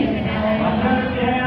ఆ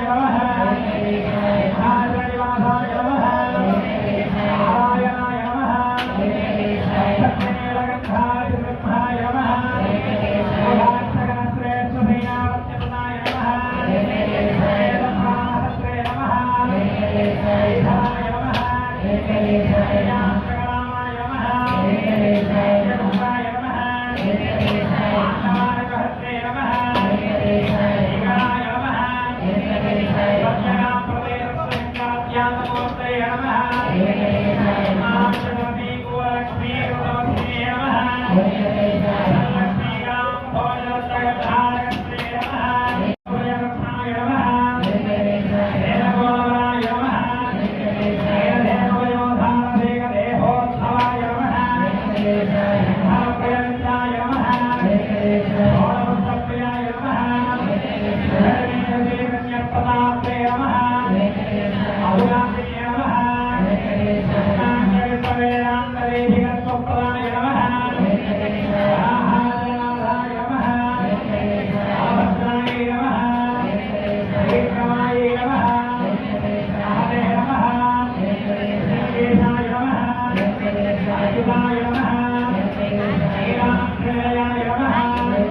Thank you.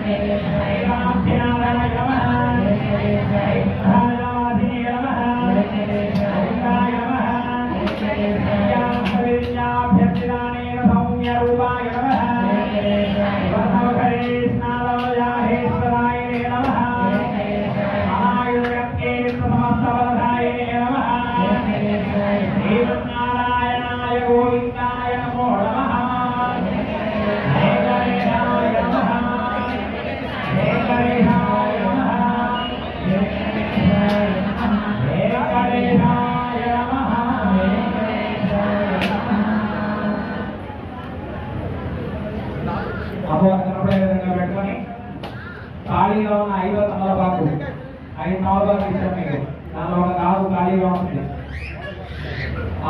thêm cho các bạn నమః విధంగా పెట్టుకొని ఖాళీగా ఉన్న ఐదో తమలపాకు ఐదు తమలపాకు ఇచ్చాం మీకు. దానిలో ఒక ఆకు ఖాళీగా ఉంది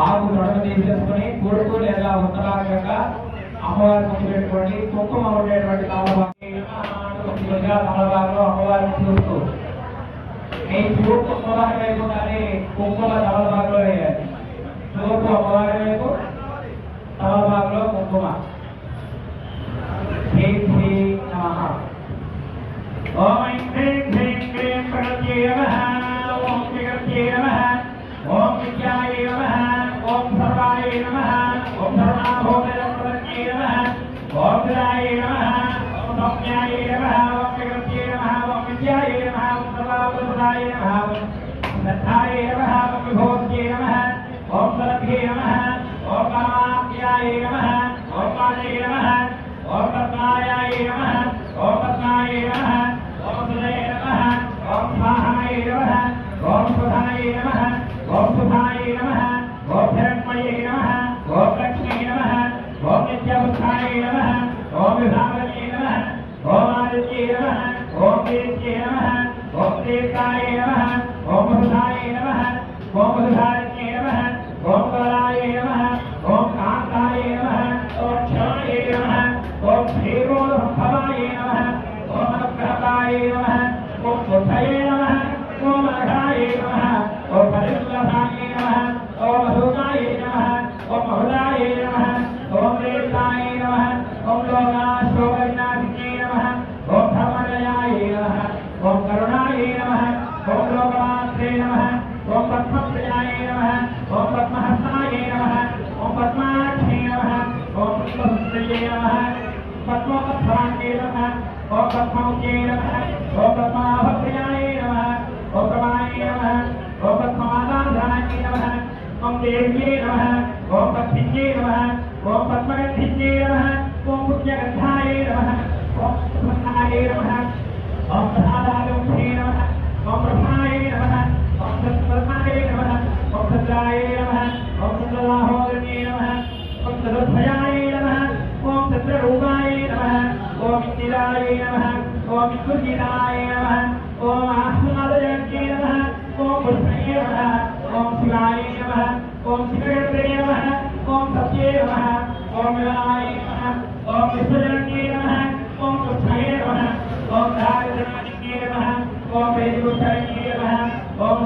ఆకు తొడమ తీసేసుకుని కొడుకు లేదా ఉత్తరాగంగా అమ్మవారి ముందు పెట్టుకోండి. కుంకుమ ఉండేటువంటి తమలపాకు తమలపాకులో అమ్మవారిని చూస్తూ. మీ చూపు అమ్మవారి వైపు కానీ కుంకుమ తమలపాకులో వేయాలి. చూపు అమ్మవారి వైపు తమలపాకులో కుంకుమ. శ్రీ శ్రీ నమః ఓం ఐం హ్రీం హ్రీం క్లీం ప్రణత్యై నమః ఓం విగత్యై నమః ఓం విద్యాయై నమః ఓం సర్వాయై నమః ఓం సర్వాభూతజప్రదత్యై నమః ఓం విరాయై నమః ఓం ఓం దేవ్యే నమః ఓం పద్మిన్యే నమః ఓం పద్మగంధిన్యే నమః ఓం పుణ్యగంధాయ నమః ఓం ప్రసన్నాయ నమః ఓం ప్రసాదాగంధే నమః ఓం బ్రహ్మాయ నమః ఓం సత్పద్మాయ నమః ఓం సద్రాయ నమః ఓం చంద్రరాహోదర్యే నమః ఓం చతుర్భయాయ నమః ఓం చంద్రరూపాయ నమః ఓం ఇందిరాయ నమః ఓం విద్యుజితాయ सी ग्रेड पे ले रहा है कौन सबसे रहा है कौन मेरा आई है और मिस्टर जन के रहा है कौन को छाए रहा है कौन धार जना के रहा है कौन पेज को छाए के रहा है कौन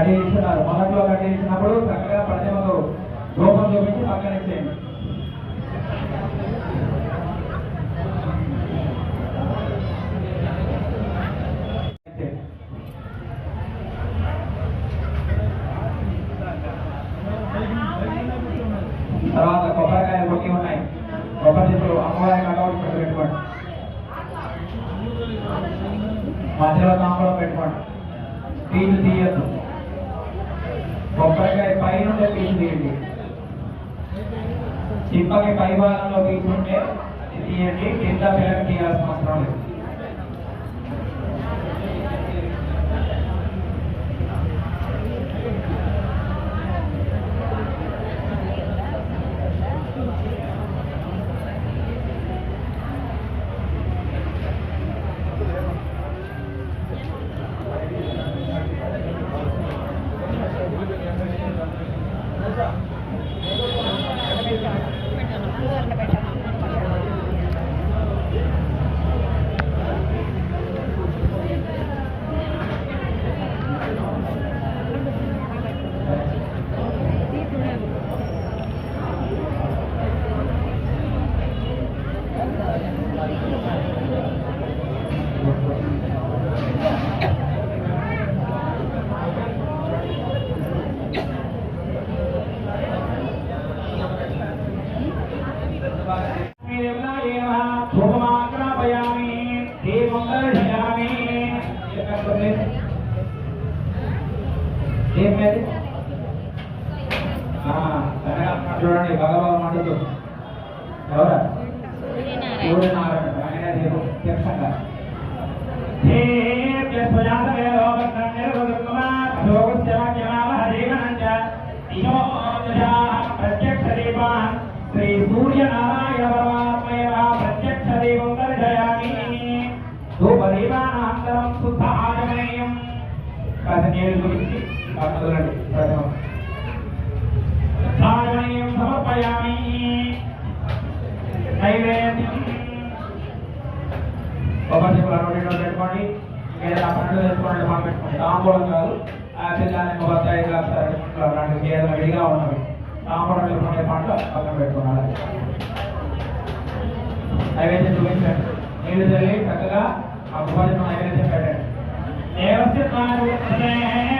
కట్టేస్తున్నారు మొదట్లో కట్టేసినప్పుడు చక్కగా ప్రతిమకు రూపం చూపించి పక్కన ఇచ్చేయండి తర్వాత కొబ్బరికాయలు కొట్టి ఉన్నాయి. కొబ్బరి చెట్లు అమ్మవారి కటౌట్ పెట్టుకోండి. మధ్యలో తాంబూలం పెట్టుకోండి. పీచు తీయ కొబ్బరికాయ పైన పీచు తీయండి అలాగే పై భాగంలో పీచు ఉంటే ఇది తీయండి. కింద పిల్లలు తీయాల్సిన అవసరం లేదు. ఏం పేరు ఆ, కనకాంబరం చూడండి భగవాన్ మండుతూ ఎవరా సూర్యనారాయణ ఆయన దీపం చెప్తాగా శ్రీ సూర్యనారాయణ గురించి ప్రథమం సమర్పయామి. నైవేద్యం కొబ్బరి చెప్పులు అరవై పెట్టుకోండి. ఏదైనా పండుగ తెచ్చుకోండి మనం పెట్టుకోండి. తాంబూలం కాదు. ఆ గ్లాస్ అలాంటివి ఏదైనా విడిగా ఉన్నవి. తాంబూలం పంట పక్కన పెట్టుకోవాలి నైవేద్యం చూపించండి. నీళ్ళు చల్లి చక్కగా ఆ కొబ్బరి నైవేద్యం పెట్టండి. మహాలక్ష్మీ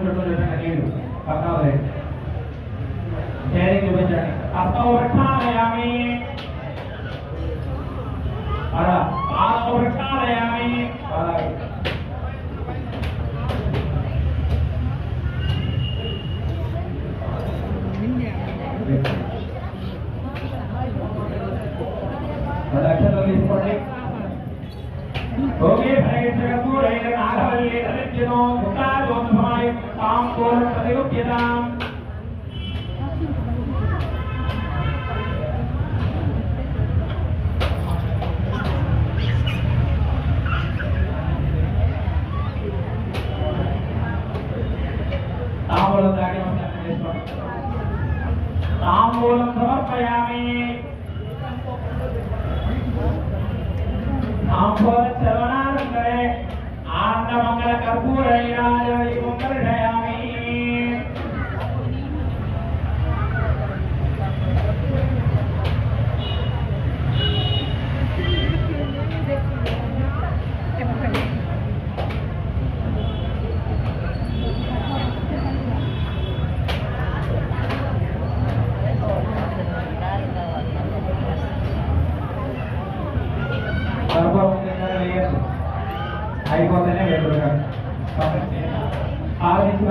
అపవత్తులు చుట్టూ ఏడు పద్నాలుగు చేరి చూపించండి హస్తో వృక్షాలయామి అలా పాదం వృక్షాలయామి అలాగే ఆలోచించి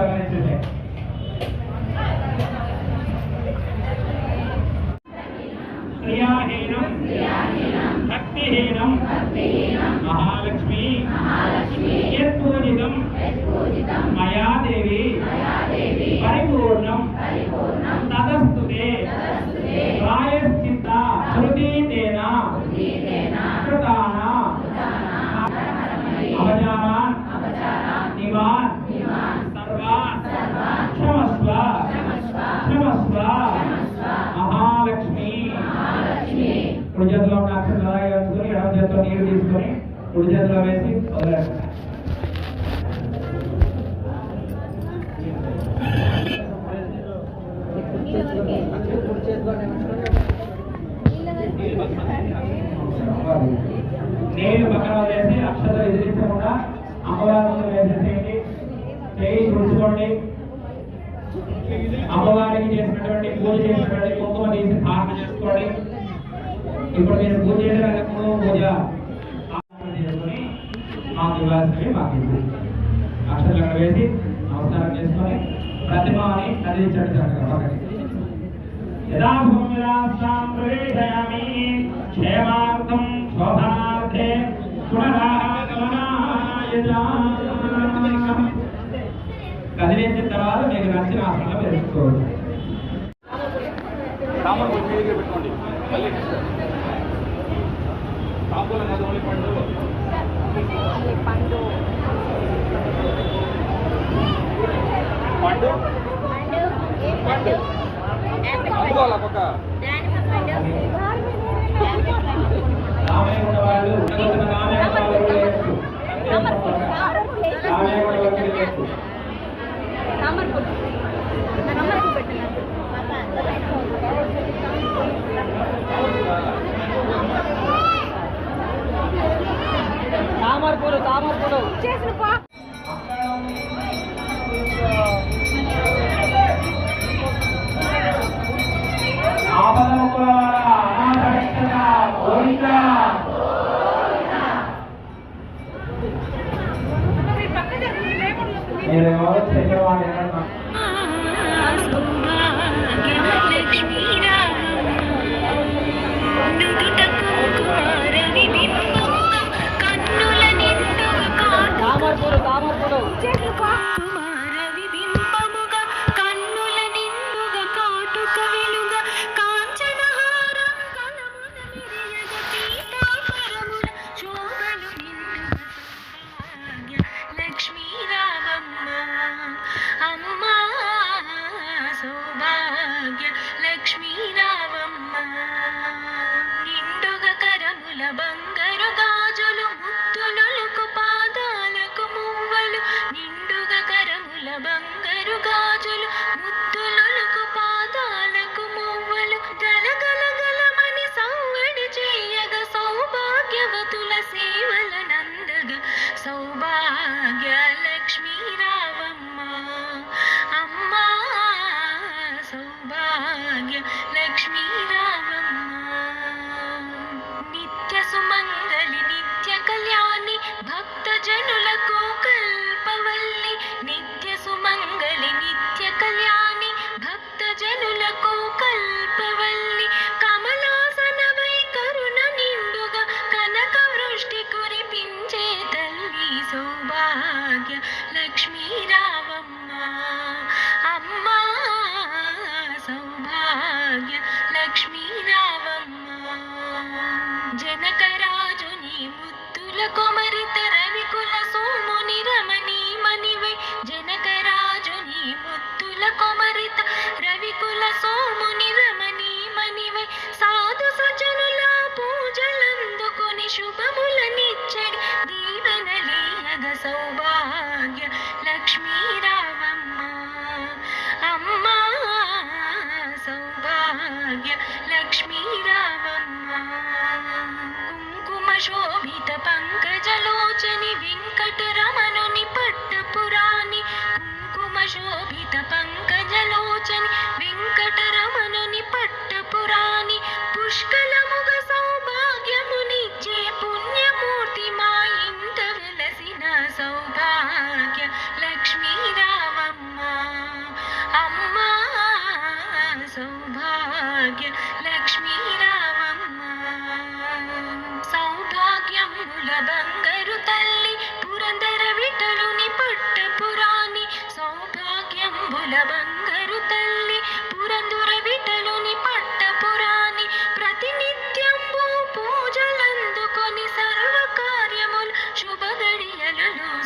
తీసుకొని కుడి వేసి వదిలేస్తాం మాకు నివాసమే మాకు అక్షరాలు అక్కడ వేసి నమస్కారం చేసుకొని ప్రతిమ అని అందించాడు ఒకటి యదా కదిలించిన తర్వాత మీకు నచ్చిన ఆసనంలో తెలుసుకోవచ్చు. పెట్టుకోండి. మళ్ళీ. పండు? పండు. అందుకోవాలి ఒక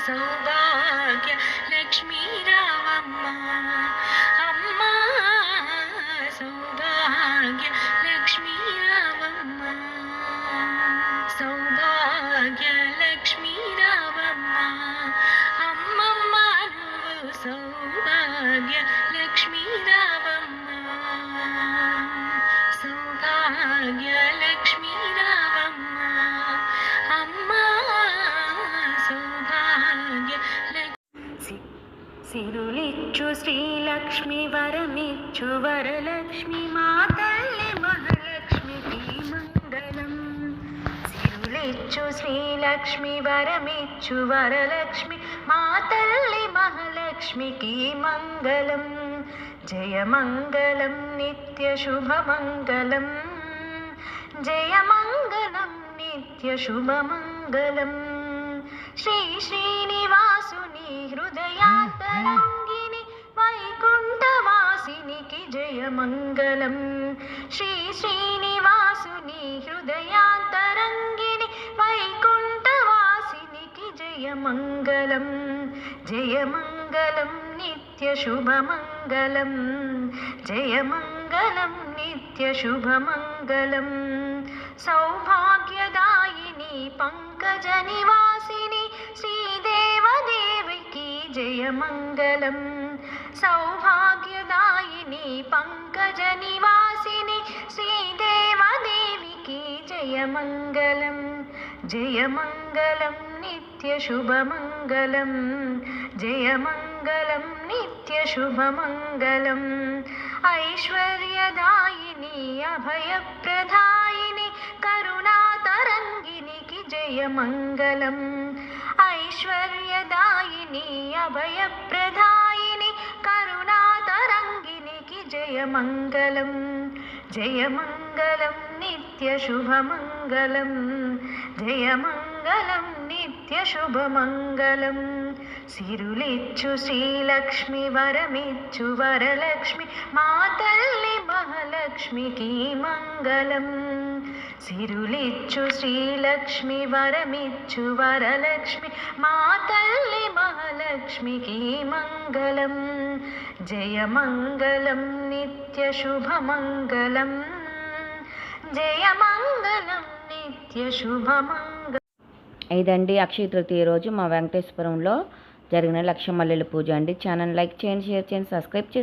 सौभाग्य लक्ष्मी శ్రీలక్ష్మి వరమిచ్చు వరలక్ష్మి మా తల్లి మహాలక్ష్మికి మంగళం సిరులిచ్చు శ్రీలక్ష్మి వరమిచ్చు వరలక్ష్మి మా తల్లి మహాలక్ష్మికి మంగళం. జయ మంగళం నిత్య శుభమంగళం. జయ మంగళం నిత్య శుభమంగళం శ్రీ శ్రీనివాసుని హృదయాతరంగిని వైకుంఠవాసినికి జయ మంగళం శ్రీ శ్రీనివాసుని హృదయాతరంగిని వైకుంఠవాసినికి జయ మంగళం జయ మంగళం పంకజనివాసిని శ్రీదేవదేవికి జయమంగళం జయమంగళం నిత్యశుభమంగళం జయమంగళం నిత్యశుభమంగళం ఐశ్వర్యదాయిని అభయప్రదాయిని కరుణాతరంగినికి జయమంగళం. ఐశ్వర్యదాయిని అభయప్రదాయిని కరుణాతరంగి జయ మంగళం జయ మంగళం నిత్య శుభమంగళం జయ మంగళం నిత్య శుభమంగళం సిరులిచ్చు శ్రీలక్ష్మి సిరులిచ్చు శ్రీలక్ష్మి వరమిచ్చు వరలక్ష్మి మా తల్లి మహాలక్ష్మికి మంగళం. జయ మంగళం నిత్య శుభమంగళం జయ మంగళం నిత్య శుభమంగళం ఇదండి అక్షయ తృతీయ రోజు మా వెంకటేశ్వరంలో జరిగిన లక్ష మల్లెల పూజ అండి. ఛానల్ లైక్ చేయండి షేర్ చేయండి సబ్స్క్రైబ్ చేసుకోండి.